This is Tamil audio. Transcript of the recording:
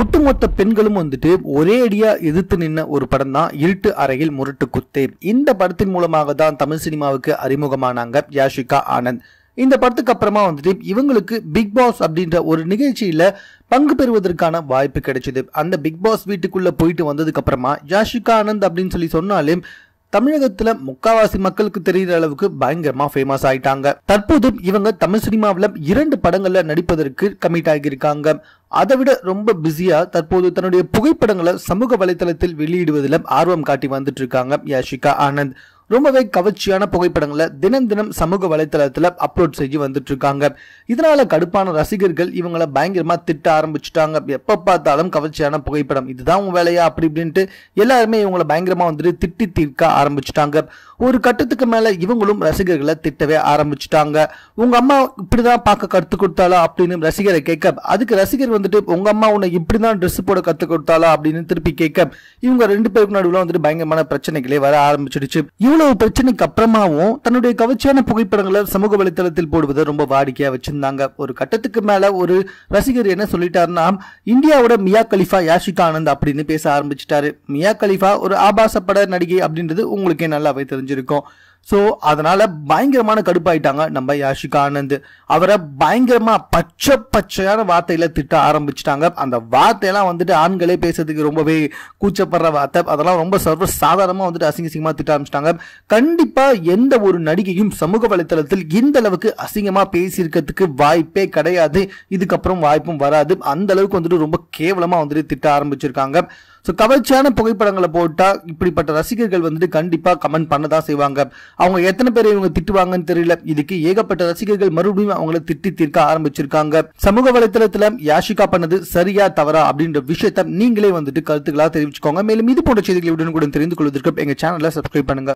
ஒட்டுமொத்த பெண்களும் வந்துட்டு ஒரே அடியா எதிர்த்து நின்ன ஒரு படம் தான் இருட்டு அறையில் முரட்டு குத்து. இந்த படத்தின் மூலமாக தான் தமிழ் சினிமாவுக்கு அறிமுகமானாங்க யாஷிகா ஆனந்த். இந்த படத்துக்கு அப்புறமா வந்துட்டு இவங்களுக்கு பிக் பாஸ் அப்படின்ற ஒரு நிகழ்ச்சியில பங்கு பெறுவதற்கான வாய்ப்பு கிடைச்சது. அந்த பிக் பாஸ் வீட்டுக்குள்ள போயிட்டு வந்ததுக்கு அப்புறமா யாஷிகா ஆனந்த் அப்படின்னு சொல்லி சொன்னாலே தமிழகத்துல முக்காவாசி மக்களுக்கு தெரிகிற அளவுக்கு பயங்கரமா ஃபேமஸ் ஆயிட்டாங்க. தற்போது இவங்க தமிழ் சினிமாவில் இரண்டு படங்கள்ல நடிப்பதற்கு கமிட் ஆகியிருக்காங்க. அதை விட ரொம்ப பிஸியா தற்போது தன்னுடைய புகைப்படங்களை சமூக வலைத்தளத்தில் வெளியிடுவதில் ஆர்வம் காட்டி வந்துட்டு இருக்காங்க. யாஷிகா ஆனந்த். ரொம்பவே கவர்ச்சியான புகைப்படங்களை தினம் தினம் சமூக வலைத்தளத்தில் அப்லோட் செஞ்சு வந்துட்டு இருக்காங்க இதனால கடுப்பான ரசிகர்கள் இவங்களை பயங்கரமா திட்ட ஆரம்பிச்சுட்டாங்க. எப்ப பார்த்தாலும் கவர்ச்சியான புகைப்படம். இதுதான் உங்க வேலையா? அப்படி இப்படின்ட்டு எல்லாருமே இவங்களை பயங்கரமா வந்துட்டு திட்டி தீர்க்க ஆரம்பிச்சுட்டாங்க. ஒரு கட்டத்துக்கு மேல இவங்களும் ரசிகர்களை திட்டவே ஆரம்பிச்சுட்டாங்க. உங்க அம்மா இப்படிதான் பார்க்க கற்றுக் கொடுத்தாளா? அப்படின்னு ரசிகரை கேட்க அதுக்கு ரசிகர் வந்துட்டு உங்க அம்மா உன்னை இப்படிதான் ட்ரெஸ் போட கற்றுக் கொடுத்தாளா? அப்படின்னு திருப்பி கேட்க இவங்க ரெண்டு பேருக்கு நடுவில் வந்துட்டு பயங்கரமான பிரச்சனைகளே வர ஆரம்பிச்சிடுச்சு. இவ்வளவு பிரச்சனைக்கு அப்புறமாவும் தன்னுடைய கவர்ச்சியான புகைப்படங்களை சமூக வலைத்தளத்தில் போடுவதை ரொம்ப வாடிக்கையா வச்சிருந்தாங்க. ஒரு கட்டத்துக்கு மேல ஒரு ரசிகர் என்ன சொல்லிட்டாருன்னா இந்தியாவோட மியா கலிஃபா யாஷிகா ஆனந்த் அப்படின்னு பேச ஆரம்பிச்சிட்டாரு. மியா கலிஃபா ஒரு ஆபாச பட நடிகை அப்படின்றது உங்களுக்கே நல்லாவே தெரிஞ்சிருக்கும். ஸோ அதனால பயங்கரமான கடுப்பாயிட்டாங்க நம்ம யாஷிகா ஆனந்த். அவரை பயங்கரமா பச்சை பச்சையான வார்த்தையில திட்ட ஆரம்பிச்சிட்டாங்க. அந்த வார்த்தையெல்லாம் வந்துட்டு ஆண்களே பேசுறதுக்கு ரொம்பவே கூச்சப்படுற வார்த்தை. அதெல்லாம் ரொம்ப சர்வ சாதாரணமாக வந்துட்டு அசிங்க அசிங்கமா திட்ட ஆரம்பிச்சிட்டாங்க. கண்டிப்பா எந்த ஒரு நடிகையும் சமூக வலைத்தளத்தில் இந்த அளவுக்கு அசிங்கமா பேசியிருக்கிறதுக்கு வாய்ப்பே கிடையாது. இதுக்கப்புறம் வாய்ப்பும் வராது. அந்த அளவுக்கு வந்துட்டு ரொம்ப கேவலமா வந்துட்டு திட்ட ஆரம்பிச்சிருக்காங்க. ஸோ கவர்ச்சியான புகைப்படங்களை போட்டால் இப்படிப்பட்ட ரசிகர்கள் வந்துட்டு கண்டிப்பாக கமெண்ட் பண்ண தான் செய்வாங்க. அவங்க எத்தனை பேர் இவங்க திட்டுவாங்கன்னு தெரியல. இதுக்கு ஏகப்பட்ட ரசிகர்கள் மறுபடியும் அவங்கள திட்டி தீர்க்க ஆரம்பிச்சிருக்காங்க. சமூக வலைத்தளத்தில் யாஷிகா பண்ணது சரியா தவறா அப்படின்ற விஷயத்த நீங்களே வந்துட்டு கருத்துக்களாக தெரிவிச்சுக்கோங்க. மேலும் இது போன்ற செய்திகளை உடனுக்குடன் தெரிந்து கொள்வதற்கு எங்கள் சேனலை சப்ஸ்கிரைப் பண்ணுங்க.